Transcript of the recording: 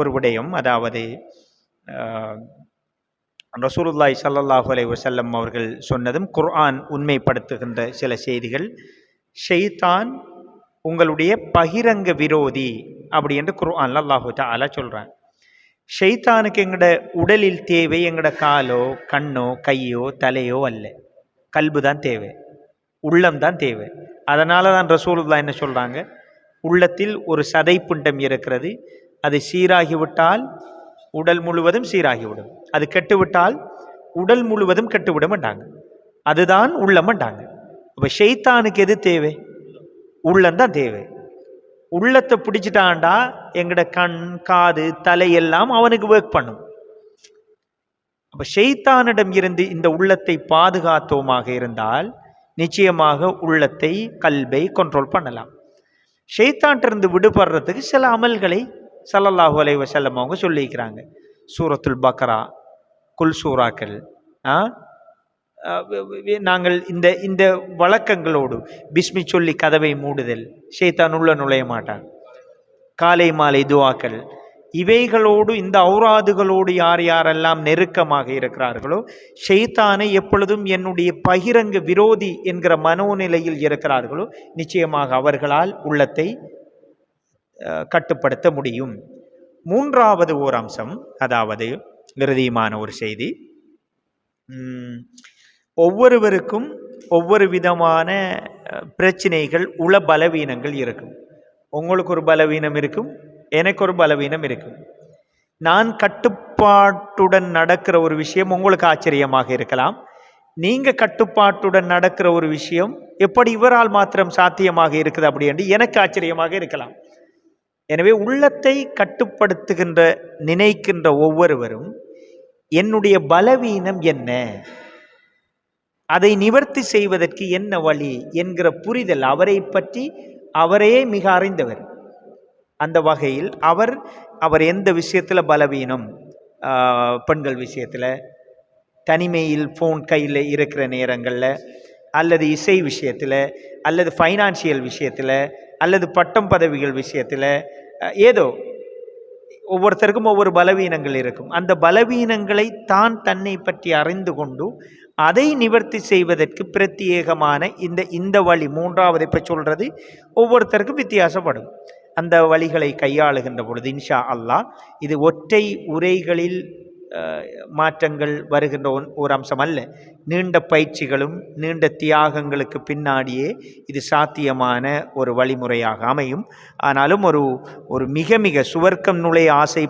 ஒரு விடயம். அதாவது ரசூலுல்லாய் ரசூலுல்லாஹி ஸல்லல்லாஹு அலைஹி அவர்கள் சொன்னதும் குர்ஆன் உண்மைப்படுத்துகின்ற சில செய்திகள். ஷெய்தான் உங்களுடைய பகிரங்க விரோதி அப்படி என்று குர்ஆன் அல்லாஹு தாலா சொல்கிறான் ஷெய்தானுக்கு எங்களோட உடலில் தேவை எங்களோட காலோ கண்ணோ கையோ தலையோ அல்ல. கல்பு தான் தேவை. உள்ளம் தான் தேவை. அதனால தான் ரசூலுல்லா என்ன சொல்கிறாங்க உள்ளத்தில் ஒரு சதை பிண்டம் இருக்கிறது. அது சீராகிவிட்டால் உடல் முழுவதும் சீராகிவிடும். அது கெட்டுவிட்டால் உடல் முழுவதும் கெட்டுவிட மாட்டாங்க அதுதான் உள்ளம்ட்டாங்க அப்போ ஷெய்தானுக்கு எது தேவை? உள்ளந்தான் தேவை. உள்ளத்தை பிடிச்சிட்டாண்டா எங்கட கண் காது தலை எல்லாம் அவனுக்கு ஒர்க் பண்ணும். அப்போ ஷெய்தானிடம் இருந்து இந்த உள்ளத்தை பாதுகாத்தோமாக இருந்தால் நிச்சயமாக உள்ளத்தை கல்வை கண்ட்ரோல் பண்ணலாம். ஷெய்தான்ட்டிருந்து விடுபடுறதுக்கு சில அமல்களை சல்லல்லாஹு அலை வசல்லம் அவங்க சொல்லியிருக்கிறாங்க. சூரத்துல் பக்ரா குல் சூறாக்கள் நாங்கள் இந்த இந்த வழக்கங்களோடு பிஸ்மி சொல்லி கதவை மூடுதல் ஷைத்தான் உள்ள நுழைய மாட்டான். காலை மாலை துவாக்கள் இவைகளோடு இந்த ஔராதுகளோடு யார் யாரெல்லாம் நெருக்கமாக இருக்கிறார்களோ ஷெய்தானை எப்பொழுதும் என்னுடைய பகிரங்க விரோதி என்கிற மனோநிலையில் இருக்கிறார்களோ நிச்சயமாக அவர்களால் உள்ளத்தை கட்டுப்படுத்த முடியும். மூன்றாவது ஓர் அம்சம் அதாவது இறுதியுமான ஒரு செய்தி. ஒவ்வொருவருக்கும் ஒவ்வொரு விதமான பிரச்சனைகள் உள பலவீனங்கள் இருக்கும். உங்களுக்கு ஒரு பலவீனம் இருக்கும் எனக்கு ஒரு பலவீனம் இருக்கும். நான் கட்டுப்பாட்டுடன் நடக்கிற ஒரு விஷயம் உங்களுக்கு ஆச்சரியமாக இருக்கலாம். நீங்கள் கட்டுப்பாட்டுடன் நடக்கிற ஒரு விஷயம் எப்படி இவரால் மாத்திரம் சாத்தியமாக இருக்குது அப்படி என்று எனக்கு ஆச்சரியமாக இருக்கலாம். எனவே உள்ளத்தை கட்டுப்படுத்துகின்ற நினைக்கின்ற ஒவ்வொருவரும் என்னுடைய பலவீனம் என்ன? அதை நிவர்த்தி செய்வதற்கு என்ன வழி? என்கிற புரிதல் அவரை பற்றி அவரே மிக அறிந்தவர். அந்த வகையில் அவர் அவர் எந்த விஷயத்தில் பலவீனம்? பெண்கள் விஷயத்தில்? தனிமையில் ஃபோன் கையில் இருக்கிற நேரங்களில் அல்லது இசை விஷயத்தில் அல்லது ஃபைனான்சியல் விஷயத்தில் அல்லது பட்டம் பதவிகள் விஷயத்தில் ஏதோ. ஒவ்வொருத்தருக்கும் ஒவ்வொரு பலவீனங்கள் இருக்கும். அந்த பலவீனங்களை தான் தன்னை பற்றி அறிந்து கொண்டு அதை நிவர்த்தி செய்வதற்கு பிரத்யேகமான இந்த இந்த வழி மூன்றாவது இப்போ சொல்கிறது ஒவ்வொருத்தருக்கும் வித்தியாசப்படும். அந்த வழிகளை கையாளுகின்ற பொழுது இன்ஷா அல்லாஹ் இது ஒற்றை உரைகளில் மாற்றங்கள் வருகின்ற ஒன்- ஒரு அம்சம் அல்ல. நீண்ட பயிற்சிகளும் நீண்ட தியாகங்களுக்கு பின்னாடியே இது சாத்தியமான ஒரு வழிமுறையாக அமையும். ஆனாலும் ஒரு ஒரு மிக மிக சுவர்க்கம் நுழைய ஆசை